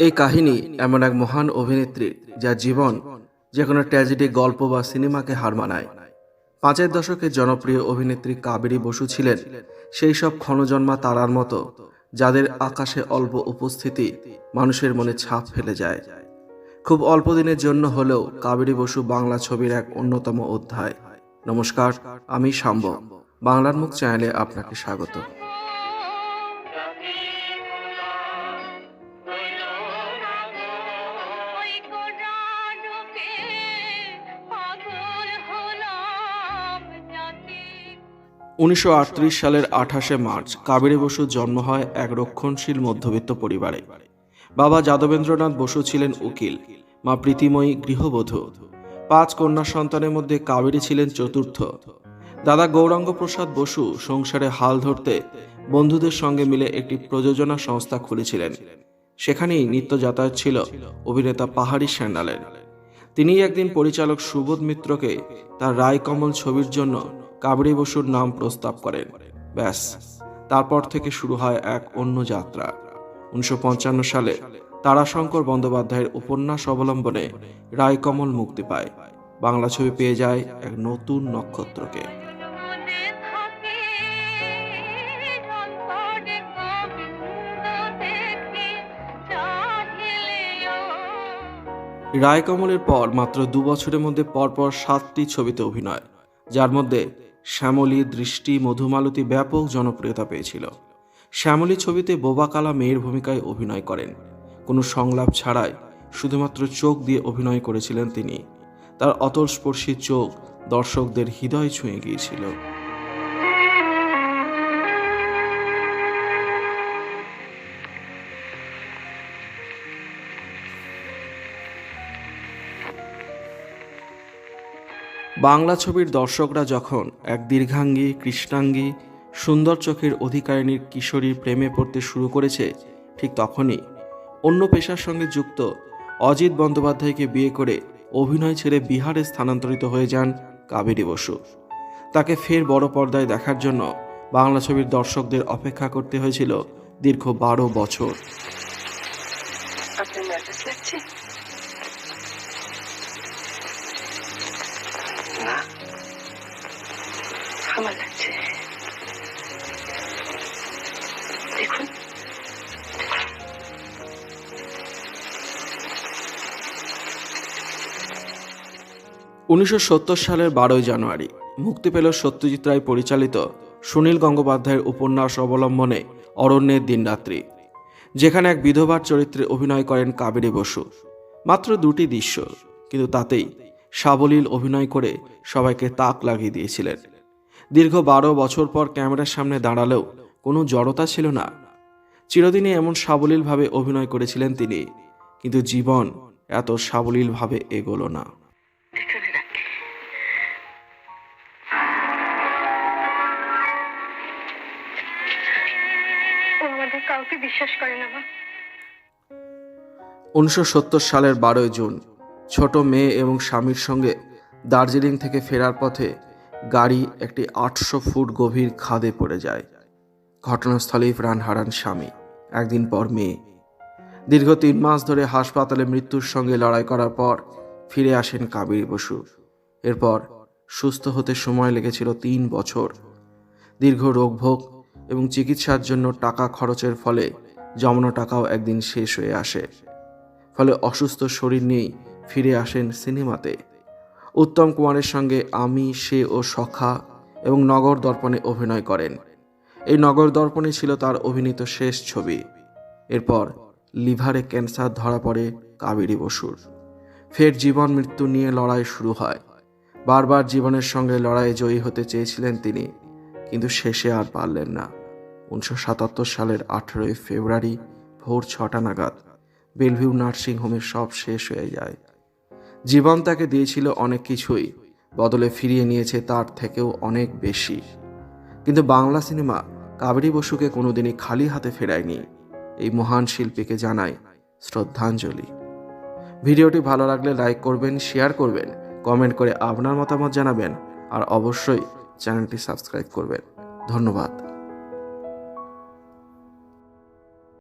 এই কাহিনী এমন এক মহান অভিনেত্রীর যার জীবন যে কোনো ট্র্যাজেডি গল্প বা সিনেমাকে হার মানায়। পাঁচের দশকের জনপ্রিয় অভিনেত্রী কাবেরী বসু ছিলেন সেই সব ক্ষণজন্মা তারার মতো, যাদের আকাশে অল্প উপস্থিতি মানুষের মনে ছাপ ফেলে যায়। খুব অল্প দিনের জন্য হলেও কাবেরী বসু বাংলা ছবির এক অন্যতম অধ্যায়। নমস্কার, আমি শাম্ব। বাংলার মুখ চ্যানেলে আপনাকে স্বাগত। উনিশশো সালের আঠাশে মার্চ কাবেরী বসুর জন্ম হয় এক রক্ষণশীল মধ্যবিত্ত পরিবারে। বাবা যাদবেন্দ্রনাথ বসু ছিলেন উকিল, মা প্রীতিময়ী গৃহবধূ। পাঁচ কন্যা সন্তানের মধ্যে কাবেরী ছিলেন চতুর্থ। দাদা গৌরাঙ্গ প্রসাদ বসু সংসারে হাল ধরতে বন্ধুদের সঙ্গে মিলে একটি প্রযোজনা সংস্থা খুলেছিলেন। সেখানেই নিত্য যাতায়াত ছিল অভিনেতা পাহাড়ি স্যান্ডালের তিনি একদিন পরিচালক সুবোধ মিত্রকে তার রায়কমল ছবির জন্য কাবেরী বসুর নাম প্রস্তাব করেন। ব্যাস, তারপর থেকে শুরু হয় এক অন্য যাত্রা। উনিশশো পঞ্চান্ন সালে তারাশঙ্কর বন্দ্যোপাধ্যায়ের উপন্যাস অবলম্বনে রায়কমল মুক্তি পায়। বাংলা ছবি পেয়ে যায় এক নতুন নক্ষত্রকে। রায়কমলের পর মাত্র দু বছরের মধ্যে পরপর সাতটি ছবিতে অভিনয় যার মধ্যে শ্যামলী দৃষ্টি মধুমালতী ব্যাপক জনপ্রিয়তা পেয়েছিল। শ্যামলী ছবিতে বোবাকালা মেয়ের ভূমিকায় অভিনয় করেন। কোনো সংলাপ ছাড়াই শুধুমাত্র চোখ দিয়ে অভিনয় করেছিলেন তিনি। তার অতলস্পর্শী চোখ দর্শকদের হৃদয় ছুঁয়ে গিয়েছিল। বাংলা ছবির দর্শকরা যখন এক দীর্ঘাঙ্গী, কৃষ্ণাঙ্গী সুন্দর চোখের অধিকারিণীর কিশোরীর প্রেমে পড়তে শুরু করেছে ঠিক তখনই। অন্য পেশার সঙ্গে যুক্ত অজিত বন্দ্যোপাধ্যায়কে বিয়ে করে অভিনয় ছেড়ে বিহারে স্থানান্তরিত হয়ে যান কাবেরী বসু। তাকে ফের বড় পর্দায় দেখার জন্য বাংলা ছবির দর্শকদের অপেক্ষা করতে হয়েছিল দীর্ঘ বারো বছর। আমার লাগছে। দেখুন। উনিশশো সালের বারোই জানুয়ারি মুক্তি পেল সত্যজিৎ রায় পরিচালিত সুনীল গঙ্গোপাধ্যায়ের উপন্যাস অবলম্বনে অরণ্যের দিনরাত্রি, যেখানে এক বিধবার চরিত্রে অভিনয় করেন কাবেরী বসু। মাত্র দুটি দৃশ্য, কিন্তু তাতেই সাবলীল অভিনয় করে সবাইকে তাক লাগিয়ে দিয়েছিলেন। দীর্ঘ বারো বছর পর ক্যামেরার সামনে দাঁড়ালেও কোনো জড়তা ছিল না। চিরদিনই এমন সাবলীলভাবে অভিনয় করেছিলেন তিনি কিন্তু জীবন এত সাবলীলভাবে এগোলো কাউকে বিশ্বাস করে না উনিশশো সত্তর সালের বারোই জুন ছোট মেয়ে এবং স্বামীর সঙ্গে দার্জিলিং থেকে ফেরার পথে গাড়ি একটি আটশো ফুট গভীর খাদে পড়ে যায়। ঘটনাস্থলেই প্রাণ হারান স্বামী, একদিন পর মেয়ে। দীর্ঘ তিন মাস ধরে হাসপাতালে মৃত্যুর সঙ্গে লড়াই করার পর ফিরে আসেন কাবির বসু। এরপর সুস্থ হতে সময় লেগেছিল তিন বছর। দীর্ঘ রোগভোগ এবং চিকিৎসার জন্য টাকা খরচের ফলে জমানো টাকাও একদিন শেষ হয়ে আসে। ফলে অসুস্থ শরীর নিয়েই ফিরে আসেন সিনেমাতে। উত্তম কুমারের সঙ্গে আমি, সে ও সখা এবং নগর দর্পণে অভিনয় করেন। এই নগর দর্পণে ছিল তার অভিনীত শেষ ছবি। এরপর লিভারে ক্যান্সার ধরা পড়ে কাবেরী বসুর। ফের জীবন মৃত্যু নিয়ে লড়াই শুরু হয়। বারবার জীবনের সঙ্গে লড়াইয়ে জয়ী হতে চেয়েছিলেন তিনি, কিন্তু শেষে আর পারলেন না। উনিশশো সাতাত্তর সালের আঠেরোই ফেব্রুয়ারি ভোর ছটা নাগাদ বেলভিউ নার্সিং হোমে সব শেষ হয়ে যায়। জীবন তাকে দিয়েছিল অনেক কিছুই, বদলে ফিরিয়ে নিয়েছে তার থেকেও অনেক বেশি। কিন্তু বাংলা সিনেমা কাবেরী বসুকে কোনোদিনই খালি হাতে ফেরায়নি। এই মহান শিল্পীকে জানাই শ্রদ্ধাঞ্জলি। ভিডিওটি ভালো লাগলে লাইক করবেন, শেয়ার করবেন, কমেন্ট করে আপনার মতামত জানাবেন, আর অবশ্যই চ্যানেলটি সাবস্ক্রাইব করবেন। ধন্যবাদ।